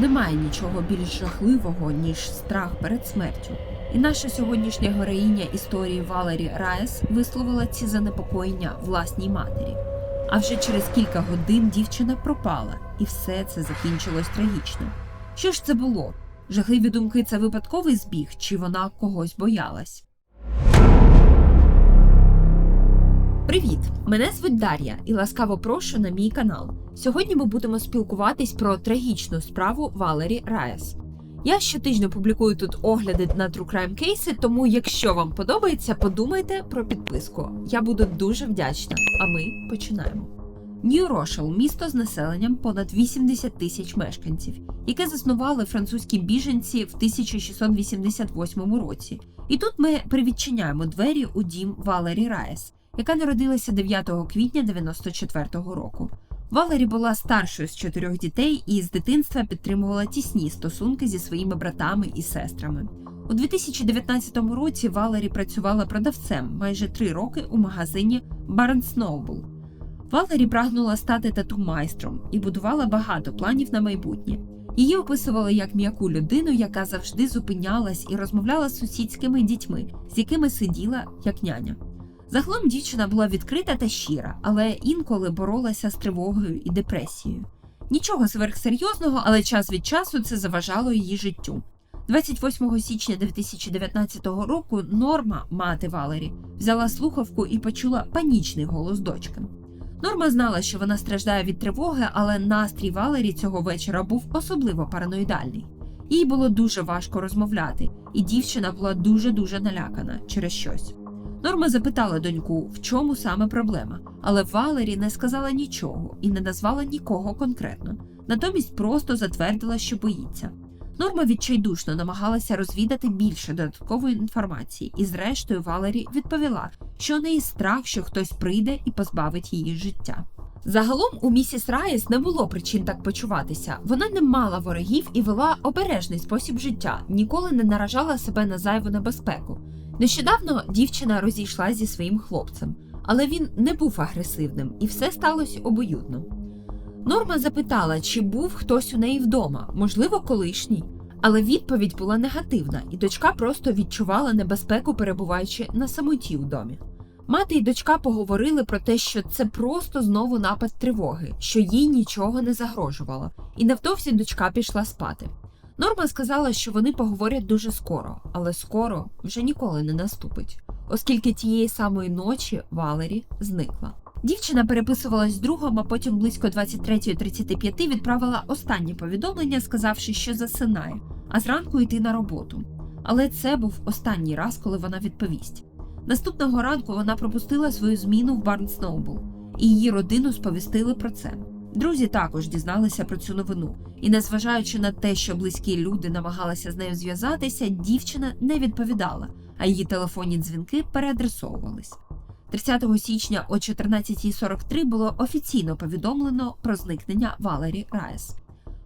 Немає нічого більш жахливого, ніж страх перед смертю. І наша сьогоднішня героїня історії Валері Раєс висловила ці занепокоєння власній матері. А вже через кілька годин дівчина пропала, і все це закінчилось трагічно. Що ж це було? Жахливі думки це випадковий збіг, чи вона когось боялась? Привіт! Мене звуть Дар'я і ласкаво прошу на мій канал. Сьогодні ми будемо спілкуватись про трагічну справу Валері Раєс. Я щотижня публікую тут огляди на True Crime кейси, тому якщо вам подобається, подумайте про підписку. Я буду дуже вдячна. А ми починаємо. Нью Рошел місто з населенням понад 80 тисяч мешканців, яке заснували французькі біженці в 1688 році. І тут ми привідчиняємо двері у дім Валері Раєс, яка народилася 9 квітня 94-го року. Валері була старшою з чотирьох дітей і з дитинства підтримувала тісні стосунки зі своїми братами і сестрами. У 2019 році Валері працювала продавцем майже три роки у магазині Barnes Noble. Валері прагнула стати тату-майстром і будувала багато планів на майбутнє. Її описували як м'яку людину, яка завжди зупинялась і розмовляла з сусідськими дітьми, з якими сиділа як няня. Загалом дівчина була відкрита та щира, але інколи боролася з тривогою і депресією. Нічого сверхсерйозного, але час від часу це заважало її життю. 28 січня 2019 року Норма, мати Валері, взяла слухавку і почула панічний голос дочки. Норма знала, що вона страждає від тривоги, але настрій Валері цього вечора був особливо параноїдальний. Їй було дуже важко розмовляти, і дівчина була дуже дуже налякана через щось. Норма запитала доньку, в чому саме проблема, але Валері не сказала нічого і не назвала нікого конкретно, натомість просто затвердила, що боїться. Норма відчайдушно намагалася розвідати більше додаткової інформації, і, зрештою, Валері відповіла, що неї страх, що хтось прийде і позбавить її життя. Загалом у місіс Раєс не було причин так почуватися. Вона не мала ворогів і вела обережний спосіб життя, ніколи не наражала себе на зайву небезпеку. Нещодавно дівчина розійшла зі своїм хлопцем, але він не був агресивним, і все сталося обоюдно. Норма запитала, чи був хтось у неї вдома, можливо, колишній. Але відповідь була негативна, і дочка просто відчувала небезпеку, перебуваючи на самоті у домі. Мати і дочка поговорили про те, що це просто знову напад тривоги, що їй нічого не загрожувало, і невдовзі дочка пішла спати. Норма сказала, що вони поговорять дуже скоро, але скоро вже ніколи не наступить, оскільки тієї самої ночі Валері зникла. Дівчина переписувалась з другом, а потім близько 23.35 відправила останнє повідомлення, сказавши, що засинає, а зранку йти на роботу. Але це був останній раз, коли вона відповість. Наступного ранку вона пропустила свою зміну в Барнс Ноубл, і її родину сповістили про це. Друзі також дізналися про цю новину, і, незважаючи на те, що близькі люди намагалися з нею зв'язатися, дівчина не відповідала, а її телефонні дзвінки переадресовувались. 30 січня о 14.43 було офіційно повідомлено про зникнення Валері Райс.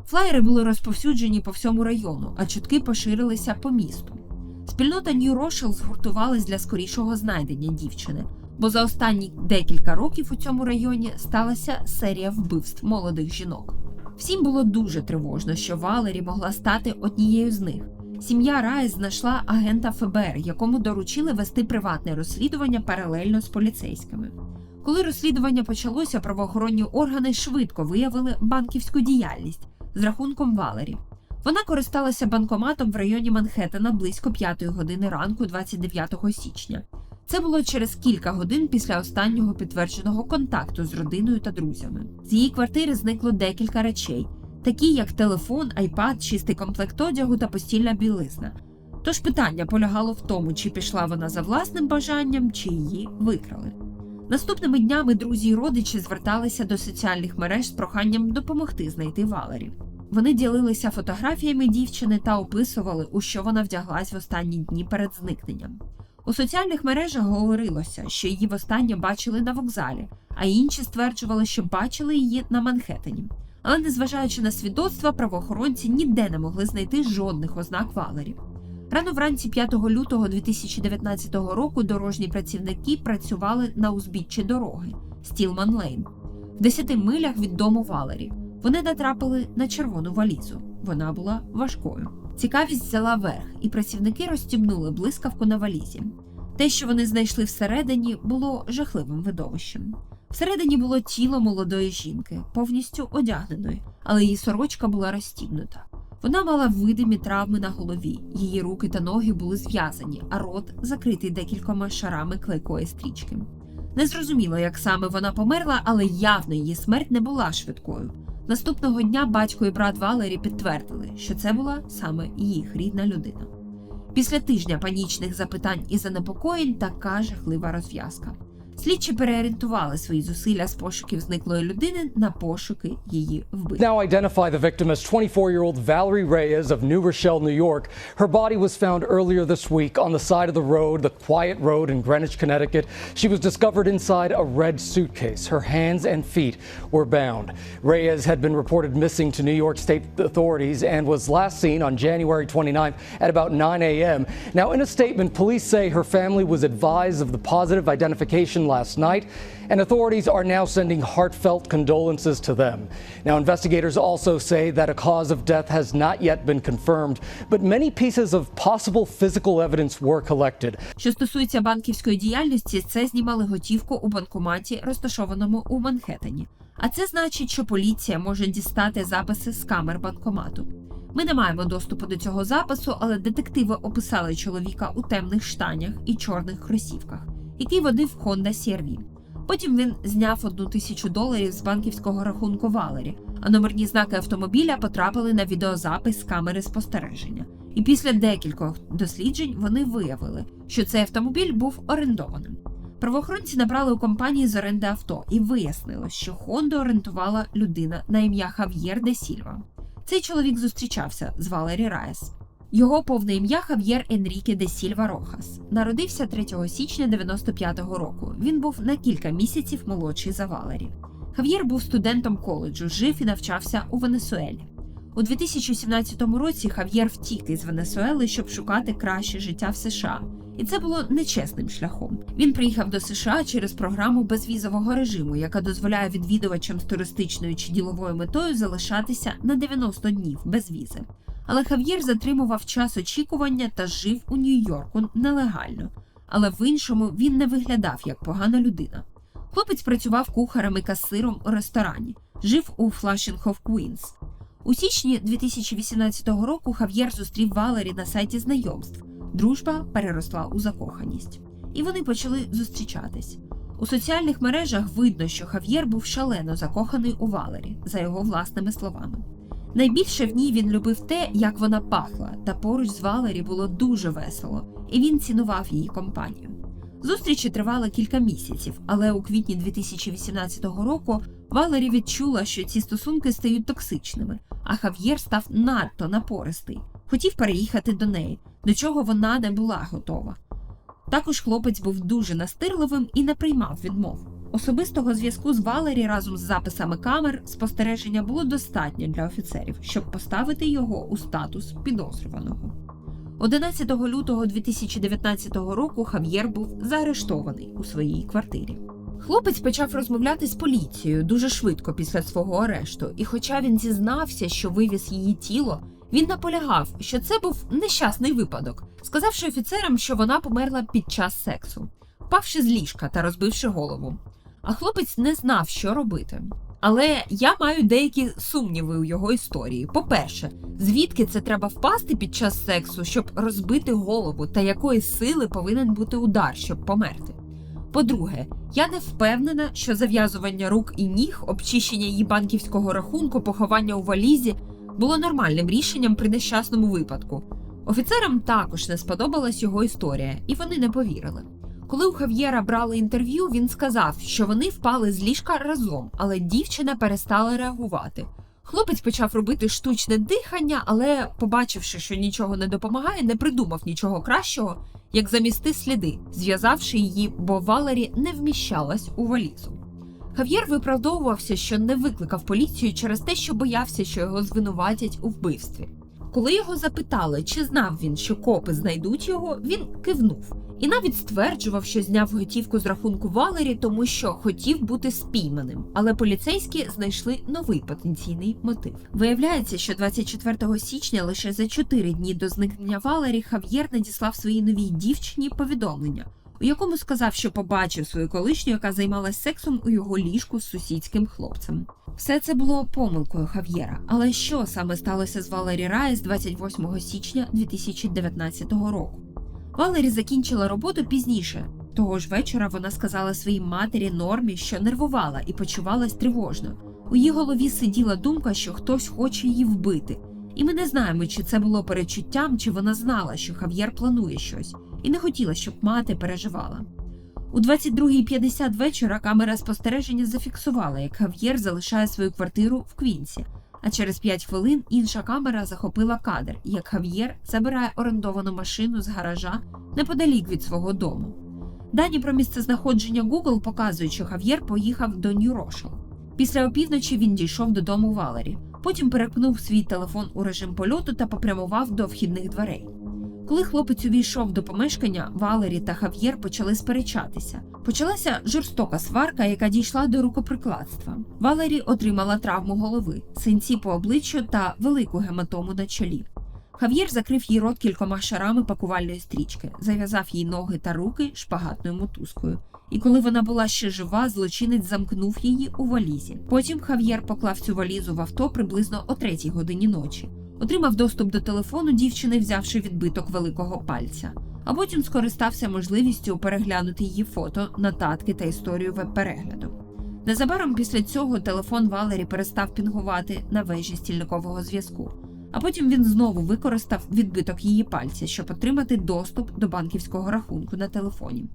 Флаєри були розповсюджені по всьому району, а чутки поширилися по місту. Спільнота Нью Рошел згуртувалась для скорішого знайдення дівчини, бо за останні декілька років у цьому районі сталася серія вбивств молодих жінок. Всім було дуже тривожно, що Валері могла стати однією з них. Сім'я Райс знайшла агента ФБР, якому доручили вести приватне розслідування паралельно з поліцейськими. Коли розслідування почалося, правоохоронні органи швидко виявили банківську діяльність з рахунком Валері. Вона користалася банкоматом в районі Манхеттена близько 5 години ранку, 29 січня. Це було через кілька годин після останнього підтвердженого контакту з родиною та друзями. З її квартири зникло декілька речей, такі як телефон, айпад, чистий комплект одягу та постільна білизна. Тож питання полягало в тому, чи пішла вона за власним бажанням, чи її викрали. Наступними днями друзі й родичі зверталися до соціальних мереж з проханням допомогти знайти Валері. Вони ділилися фотографіями дівчини та описували, у що вона вдяглась в останні дні перед зникненням. У соціальних мережах говорилося, що її востаннє бачили на вокзалі, а інші стверджували, що бачили її на Манхеттені. Але, незважаючи на свідоцтва, правоохоронці ніде не могли знайти жодних ознак Валері. Рано вранці 5 лютого 2019 року дорожні працівники працювали на узбіччі дороги Стілман Лейн в 10 милях від дому Валері. Вони натрапили на червону валізу. вона була важкою. Цікавість взяла верх, і працівники розстібнули блискавку на валізі. Те, що вони знайшли всередині, було жахливим видовищем. Всередині було тіло молодої жінки, повністю одягненої, але її сорочка була розстібнута. Вона мала видимі травми на голові, її руки та ноги були зв'язані, а рот закритий декількома шарами клейкої стрічки. Незрозуміло, як саме вона померла, але явно її смерть не була швидкою. Наступного дня батько і брат Валері підтвердили, що це була саме їх рідна людина. Після тижня панічних запитань і занепокоєнь така жахлива розв'язка. Слідчі переорієнтували свої зусилля з пошуків зниклої людини на пошуки її вбивця. Now identify the victim as 24-year-old Valerie Reyes of New Rochelle, New York. Her body was found earlier this week on the side of the road, the Quiet Road in Greenwich, Connecticut. She was discovered inside a red suitcase. Her hands and feet were bound. Reyes had been reported missing to New York State authorities and was last seen on January 29th at about 9 a.m. Now, in a statement, police say her family was advised of the positive identification last night, and authorities are now sending heartfelt condolences to them. Now, investigators also say that a cause of death has not yet been confirmed, but many pieces of possible physical evidence were collected. Що стосується банківської діяльності, це знімали готівку у банкоматі, розташованому у Манхеттені. А це значить, що поліція може дістати записи з камер банкомату. Ми не маємо доступу до цього запису, але детективи описали чоловіка у темних штанях і чорних кросівках, який водив Honda CR-V. Потім він зняв одну тисячу доларів з банківського рахунку Валері, а номерні знаки автомобіля потрапили на відеозапис камери спостереження. І після декількох досліджень вони виявили, що цей автомобіль був орендованим. Правоохоронці набрали у компанії з оренди авто і вияснили, що Хонду орендувала людина на ім'я Хав'єр де Сільва. Цей чоловік зустрічався з Валері Раєс. Його повне ім'я Хав'єр Енріке де Сільва Рохас. Народився 3 січня 95-го року. Він був на кілька місяців молодший за Валері. Хав'єр був студентом коледжу, жив і навчався у Венесуелі. У 2017 році Хав'єр втік із Венесуели, щоб шукати краще життя в США. І це було нечесним шляхом. Він приїхав до США через програму безвізового режиму, яка дозволяє відвідувачам з туристичною чи діловою метою залишатися на 90 днів без візи. Але Хав'єр затримував час очікування та жив у Нью-Йорку нелегально. Але в іншому він не виглядав як погана людина. Хлопець працював кухарем і касиром у ресторані, жив у Флашінг Квінс. У січні 2018 року Хав'єр зустрів Валері на сайті знайомств. Дружба переросла у закоханість, і вони почали зустрічатись. У соціальних мережах видно, що Хав'єр був шалено закоханий у Валері, за його власними словами. Найбільше в ній він любив те, як вона пахла, та поруч з Валері було дуже весело, і він цінував її компанію. Зустрічі тривали кілька місяців, але у квітні 2018 року Валері відчула, що ці стосунки стають токсичними, а Хав'єр став надто напористий, хотів переїхати до неї, до чого вона не була готова. Також хлопець був дуже настирливим і не приймав відмов. Особистого зв'язку з Валері разом з записами камер спостереження було достатньо для офіцерів, щоб поставити його у статус підозрюваного. 11 лютого 2019 року Хав'єр був заарештований у своїй квартирі. Хлопець почав розмовляти з поліцією дуже швидко після свого арешту, і хоча він зізнався, що вивіз її тіло, він наполягав, що це був нещасний випадок, сказавши офіцерам, що вона померла під час сексу, впавши з ліжка та розбивши голову. А хлопець не знав, що робити. Але я маю деякі сумніви у його історії. По-перше, звідки це треба впасти під час сексу, щоб розбити голову, та якої сили повинен бути удар, щоб померти. По-друге, я не впевнена, що зав'язування рук і ніг, обчищення її банківського рахунку, поховання у валізі було нормальним рішенням при нещасному випадку. Офіцерам також не сподобалась його історія, і вони не повірили. Коли у Хав'єра брали інтерв'ю, він сказав, що вони впали з ліжка разом, але дівчина перестала реагувати. Хлопець почав робити штучне дихання, але, побачивши, що нічого не допомагає, не придумав нічого кращого, як замісти сліди, зв'язавши її, бо Валері не вміщалась у валізу. Хав'єр виправдовувався, що не викликав поліцію через те, що боявся, що його звинуватять у вбивстві. Коли його запитали, чи знав він, що копи знайдуть його, він кивнув. І навіть стверджував, що зняв готівку з рахунку Валері, тому що хотів бути спійманим. Але поліцейські знайшли новий потенційний мотив. Виявляється, що 24 січня, лише за 4 дні до зникнення Валері, Хав'єр надіслав своїй новій дівчині повідомлення, у якому сказав, що побачив свою колишню, яка займалась сексом у його ліжку з сусідським хлопцем. Все це було помилкою Хав'єра. Але що саме сталося з Валері Райс 28 січня 2019 року? Валері закінчила роботу пізніше. Того ж вечора вона сказала своїй матері Нормі, що нервувала і почувалась тривожно. У її голові сиділа думка, що хтось хоче її вбити. І ми не знаємо, чи це було перечуттям, чи вона знала, що Хав'єр планує щось, і не хотіла, щоб мати переживала. У 22.50 вечора камера спостереження зафіксувала, як Хав'єр залишає свою квартиру в Квінсі. А через 5 хвилин інша камера захопила кадр, як Хав'єр забирає орендовану машину з гаража неподалік від свого дому. Дані про місцезнаходження Google показують, що Хав'єр поїхав до Нью-Рошел. Після опівночі він дійшов додому Валері. Потім перепнув свій телефон у режим польоту та попрямував до вхідних дверей. Коли хлопець увійшов до помешкання, Валері та Хав'єр почали сперечатися. Почалася жорстока сварка, яка дійшла до рукоприкладства. Валері отримала травму голови, синці по обличчю та велику гематому на чолі. Хав'єр закрив їй рот кількома шарами пакувальної стрічки, зав'язав їй ноги та руки шпагатною мотузкою. І коли вона була ще жива, злочинець замкнув її у валізі. Потім Хав'єр поклав цю валізу в авто приблизно о третій годині ночі. Отримав доступ до телефону дівчини, взявши відбиток великого пальця, а потім скористався можливістю переглянути її фото, нотатки та історію веб-перегляду. Незабаром після цього телефон Валері перестав пінгувати на вежі стільникового зв'язку. А потім він знову використав відбиток її пальця, щоб отримати доступ до банківського рахунку на телефоні.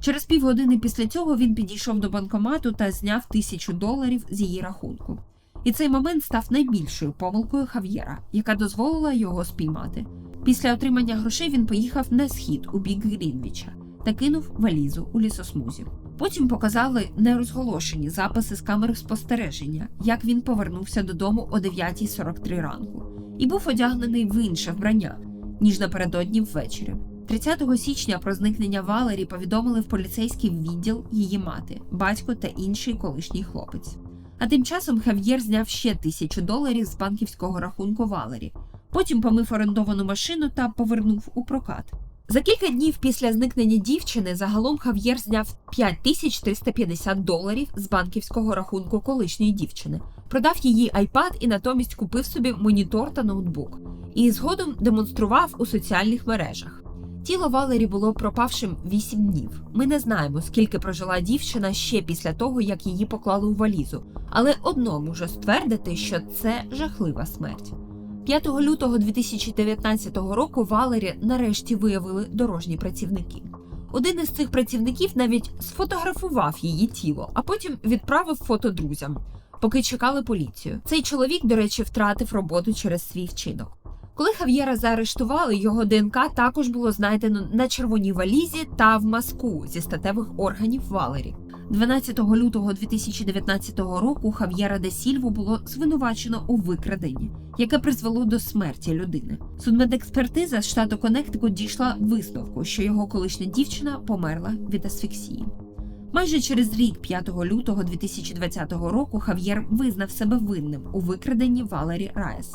Через півгодини після цього він підійшов до банкомату та зняв тисячу доларів з її рахунку. І цей момент став найбільшою помилкою Хав'єра, яка дозволила його спіймати. Після отримання грошей він поїхав на схід у бік Грінвіча та кинув валізу у лісосмузі. Потім показали нерозголошені записи з камер спостереження, як він повернувся додому о 9.43 ранку, і був одягнений в інше вбрання, ніж напередодні ввечері. 30 січня про зникнення Валері повідомили в поліцейський відділ її мати, батько та інший колишній хлопець. А тим часом Хав'єр зняв ще тисячу доларів з банківського рахунку Валері. Потім помив орендовану машину та повернув у прокат. За кілька днів після зникнення дівчини загалом Хав'єр зняв 5350 доларів з банківського рахунку колишньої дівчини, продав її iPad і натомість купив собі монітор та ноутбук. І згодом демонстрував у соціальних мережах. Тіло Валері було пропавшим 8 днів. Ми не знаємо, скільки прожила дівчина ще після того, як її поклали у валізу, але одно може ствердити, що це жахлива смерть. 5 лютого 2019 року Валері нарешті виявили дорожні працівники. Один із цих працівників навіть сфотографував її тіло, а потім відправив фото друзям, поки чекали поліцію. Цей чоловік, до речі, втратив роботу через свій вчинок. Коли Хав'єра заарештували, його ДНК також було знайдено на червоній валізі та в маску зі статевих органів Валері. 12 лютого 2019 року Хав'єра де Сільву було звинувачено у викраденні, яке призвело до смерті людини. Судмедекспертиза з штату Коннектикут дійшла висновку, що його колишня дівчина померла від асфіксії. Майже через рік, 5 лютого 2020 року, Хав'єр визнав себе винним у викраденні Валері Райс.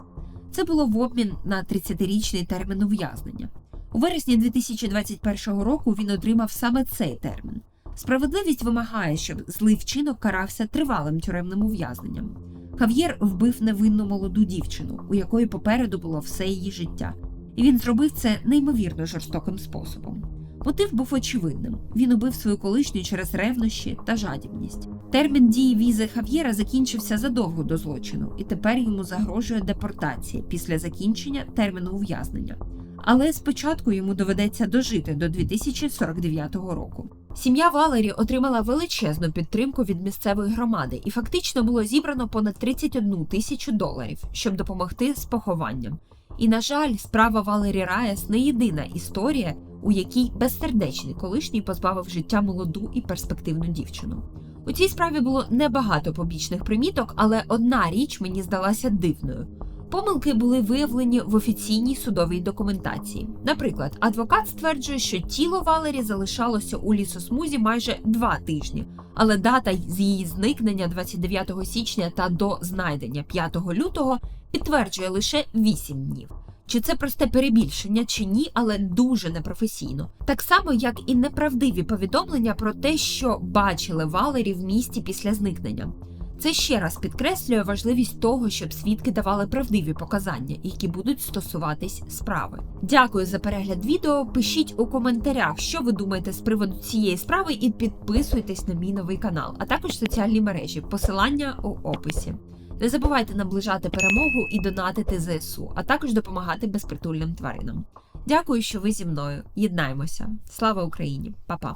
Це було в обмін на 30-річний термін ув'язнення. У вересні 2021 року він отримав саме цей термін. Справедливість вимагає, щоб злий вчинок карався тривалим тюремним ув'язненням. Хав'єр вбив невинну молоду дівчину, у якої попереду було все її життя, і він зробив це неймовірно жорстоким способом. Мотив був очевидним: він убив свою колишню через ревнощі та жадібність. Термін дії візи Хав'єра закінчився задовго до злочину, і тепер йому загрожує депортація після закінчення терміну ув'язнення. Але спочатку йому доведеться дожити до 2049 року. Сім'я Валері отримала величезну підтримку від місцевої громади, і фактично було зібрано понад 31 тисячу доларів, щоб допомогти з похованням. І, на жаль, справа Валері Раєс не єдина історія, у якій безсердечний колишній позбавив життя молоду і перспективну дівчину. У цій справі було небагато побічних приміток, але одна річ мені здалася дивною. Помилки були виявлені в офіційній судовій документації. Наприклад, адвокат стверджує, що тіло Валері залишалося у лісосмузі майже два тижні, але дата з її зникнення 29 січня та до знайдення 5 лютого підтверджує лише 8 днів. Чи це просте перебільшення, чи ні, але дуже непрофесійно. Так само, як і неправдиві повідомлення про те, що бачили Валері в місті після зникнення. Це ще раз підкреслює важливість того, щоб свідки давали правдиві показання, які будуть стосуватись справи. Дякую за перегляд відео. Пишіть у коментарях, що ви думаєте з приводу цієї справи, і підписуйтесь на мій новий канал, а також соціальні мережі. Посилання у описі. Не забувайте наближати перемогу і донатити ЗСУ, а також допомагати безпритульним тваринам. Дякую, що ви зі мною. Єднаємося. Слава Україні! Па-па!